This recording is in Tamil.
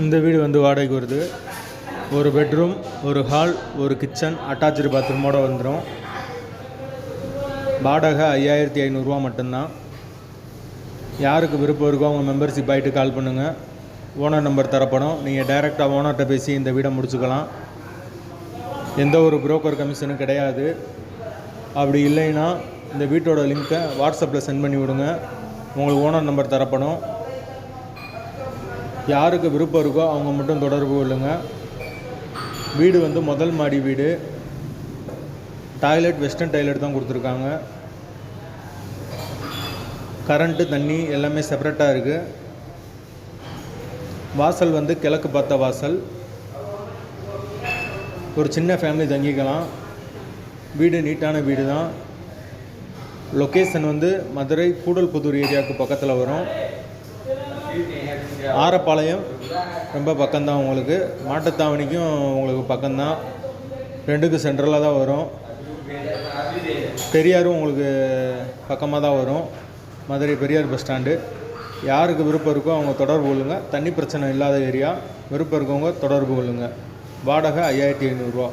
இந்த வீடு வந்து வாடகைக்கு வருது. ஒரு பெட்ரூம் ஒரு ஹால் ஒரு கிச்சன் அட்டாச்சு பாத்ரூமோட வந்துடும் வாடகை ஐயாயிரத்தி ஐநூறுரூவா மட்டும்தான். யாருக்கு விருப்பம் இருக்கோ அவங்க மெம்பர்ஷிப் ஆகிட்டு கால் பண்ணுங்கள் ஓனர் நம்பர் தரப்படும். நீங்கள் டைரெக்டாக ஓனர்கிட்ட பேசி இந்த வீடை முடிச்சுக்கலாம். எந்த ஒரு புரோக்கர் கமிஷனும் கிடையாது. அப்படி இல்லைன்னா இந்த வீட்டோட லிங்க்கை வாட்ஸ்அப்பில் சென்ட் பண்ணி விடுங்க. உங்களுக்கு ஓனர் நம்பர் தரப்படும். யாருக்கு விருப்பம் இருக்கோ அவங்க மட்டும் தொடர்பு கொள்ளுங்கள் வீடு வந்து முதல் மாடி வீடு. டாய்லெட் வெஸ்டர்ன் டாய்லெட் தான் கொடுத்துருக்காங்க. கரண்ட்டு தண்ணி எல்லாமே செப்பரேட்டாக இருக்குது வாசல் வந்து கிழக்கு பார்த்த வாசல். ஒரு சின்ன ஃபேமிலி தங்கிக்கலாம். வீடு நீட்டான வீடு தான். லொக்கேஷன் வந்து மதுரை கூடல்புதூர் ஏரியாவுக்கு பக்கத்தில் வரும். ஆரப்பாளையம் ரொம்ப பக்கம்தான் உங்களுக்கு. மாட்டுத்தாவணிக்கும் உங்களுக்கு பக்கம்தான். ரெண்டுக்கும் சென்ட்ரலாக தான் வரும். பெரியாரும் உங்களுக்கு பக்கமாக தான் வரும். மதுரை பெரியார் பஸ் ஸ்டாண்டு யாருக்கு விருப்பம் இருக்கோ அவங்க தொடர்பு கொள்ளுங்கள் தண்ணி பிரச்சனை இல்லாத ஏரியா. விருப்பம் இருக்கவங்க தொடர்பு கொள்ளுங்கள் வாடகை ஐயாயிரத்தி ஐநூறுரூவா